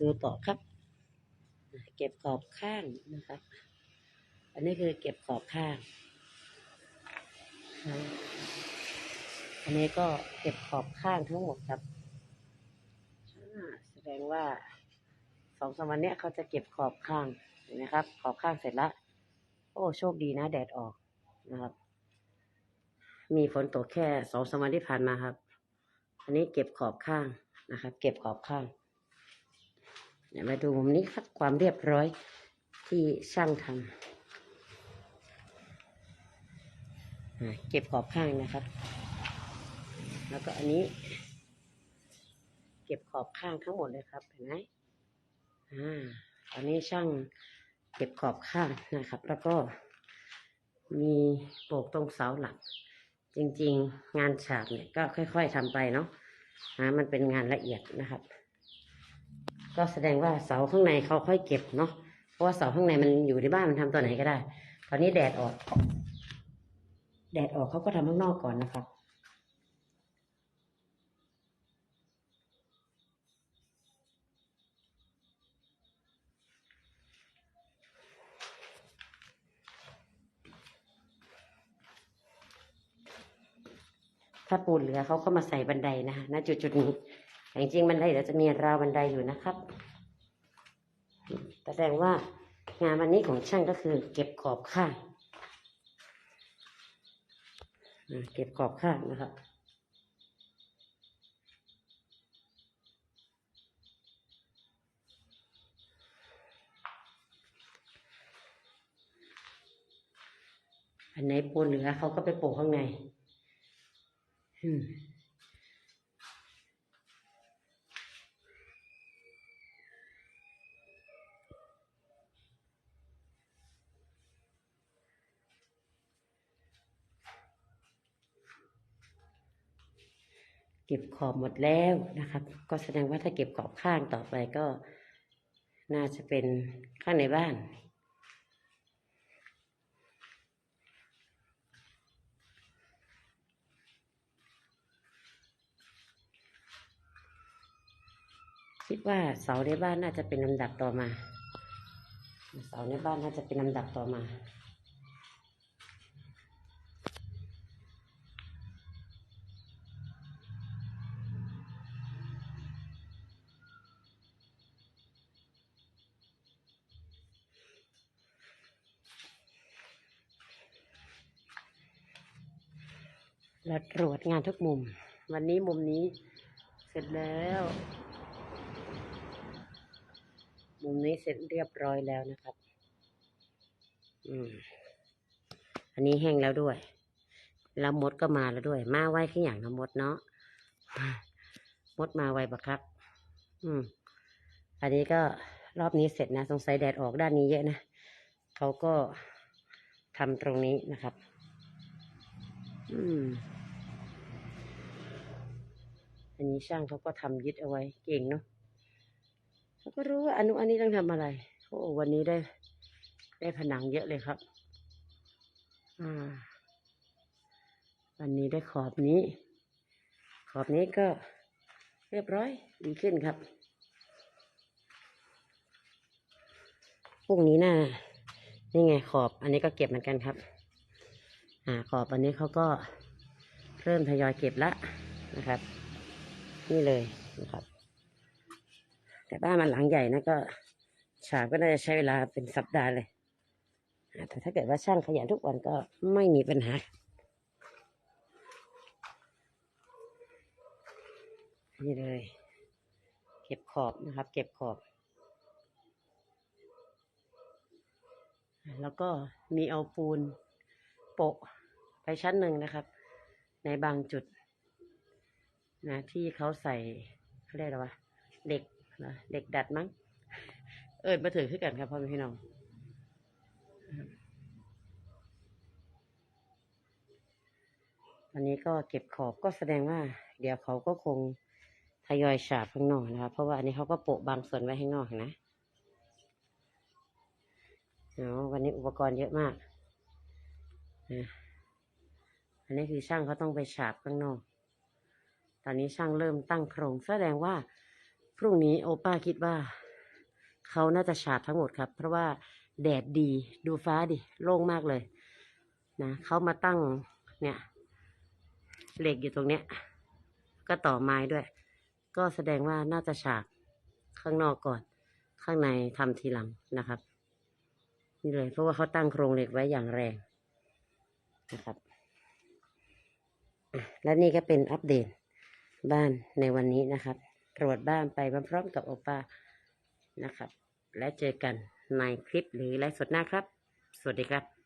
ดูต่อครับ เก็บขอบข้างนะครับ อันนี้คือเก็บขอบข้าง อันนี้ก็เก็บขอบข้างทั้งหมดครับ แสดงว่าสองสามวันเนี้ยเขาจะเก็บขอบข้างเห็นไหมครับ ขอบข้างเสร็จละ โอ้โชคดีนะแดดออกนะครับ มีฝนตกแค่สองสามวันที่ผ่านมาครับ อันนี้เก็บขอบข้าง นะครับ เก็บขอบข้างเดี๋ยวมาดูมุมนี้ครับความเรียบร้อยที่ช่างทำเก็บขอบข้างนะครับ แล้วก็อันนี้ เก็บขอบข้างทั้งหมดเลยครับเห็นไหมอ่าอันนี้ช่างเก็บขอบข้างนะครับ แล้วก็มีโปกตรงเสาหลัก จริง ๆ งานฉาบเนี่ยก็ค่อย ๆทำไปเนาะ มันเป็นงานละเอียดนะครับ ก็แสดงว่าเสาข้างในเขาค่อยเก็บเนาะเพราะว่าเสาข้างในมันอยู่ในบ้านมันทำตัวไหนก็ได้ ตอนนี้แดดออก แดดออกเขาก็ทำข้างนอกก่อนนะครับ ถ้าปูนเหลือเขาก็มาใส่บันไดนะคะณจุดจุดนี้แต่จริงบันไดเดี๋ยวจะมีราวบันไดอยู่นะครับ แสดงว่างานวันนี้ของช่างก็คือเก็บขอบข้างเก็บขอบข้างนะครับอันไหนปูนเหลือเขาก็ไปโปะข้างใน เก็บขอบหมดแล้วนะครับ ก็แสดงว่าถ้าเก็บขอบข้างต่อไปก็ น่าจะเป็นข้างในบ้าน คิดว่าเสาในบ้านน่าจะเป็นลำดับต่อมา เสาในบ้านน่าจะเป็นลำดับต่อมาเราตรวจงานทุกมุม วันนี้มุมนี้เสร็จแล้ว มุมนี้เสร็จเรียบร้อยแล้วนะครับ อืม อันนี้แห้งแล้วด้วย แล้วมดก็มาแล้วด้วย มาไวขึ้นอย่างนะมดเนาะ มดมาไวปะครับ อืม อันนี้ก็รอบนี้เสร็จนะ สงสัยแดดออกด้านนี้เยอะนะ เขาก็ทำตรงนี้นะครับ อืม อันนี้ช่างเขาก็ทำยึดเอาไว้เก่งเนาะ เขาก็รู้ว่าอนุอันนี้ต้องทำอะไรโอ้วันนี้ได้ ได้ผนังเยอะเลยครับ อ่า วันนี้ได้ขอบนี้ ขอบนี้ก็เรียบร้อยดีขึ้นครับพรุ่งนี้น่านี่ไงขอบ อันนี้ก็เก็บเหมือนกันครับ อ่า ขอบอันนี้เขาก็เริ่มทยอยเก็บละนะครับ นี่เลยนะครับ แต่บ้านมันหลังใหญ่นะก็ ฉาบก็น่าจะใช้เวลาเป็นสัปดาห์เลยแต่ถ้าเกิดว่าช่างขยันทุกวันก็ไม่มีปัญหานี่เลย เก็บขอบนะครับ เก็บขอบ แล้วก็มีเอาปูนโปะไปชั้นหนึ่งนะครับ ในบางจุด นะที่เขาใส่เขาเรียกอะไรวะเหล็ก นะเหล็กดัดมั้ง เอิดมาถือขึ้นกันครับพ่อแม่พี่น้องอันนี้ก็เก็บขอบก็แสดงว่า เดี๋ยวเขาก็คงทยอยฉาบข้างนอกนะครับเพราะว่าอันนี้เขาก็โปะบางส่วนไว้ข้างนอกนนะอ๋อวันนี้อุปกรณ์เยอะมากนะอันนี้คือช่างเขาต้องไปฉาบข้างนอก ตอนนี้ช่างเริ่มตั้งโครงแสดงว่า พรุ่งนี้โอป้าคิดว่า เขาน่าจะฉาบทั้งหมดครับ เพราะว่าแดดดีดูฟ้าดิโล่งมากเลยนะเขามาตั้งเนี่ยเหล็กอยู่ตรงเนี้ย ก็ต่อไม้ด้วย ก็แสดงว่าน่าจะฉากข้างนอกก่อน ข้างในทำทีหลังนะครับ นี่เลยเพราะว่าเขาตั้งโครงเหล็กไว้อย่างแรงนะครับ และนี่ก็เป็นอัปเดตบ้านในวันนี้นะครับ ตรวจบ้านไปพร้อมๆกับโอปานะครับ และเจอกันในคลิปหรือไลฟ์สดหน้าครับ สวัสดีครับ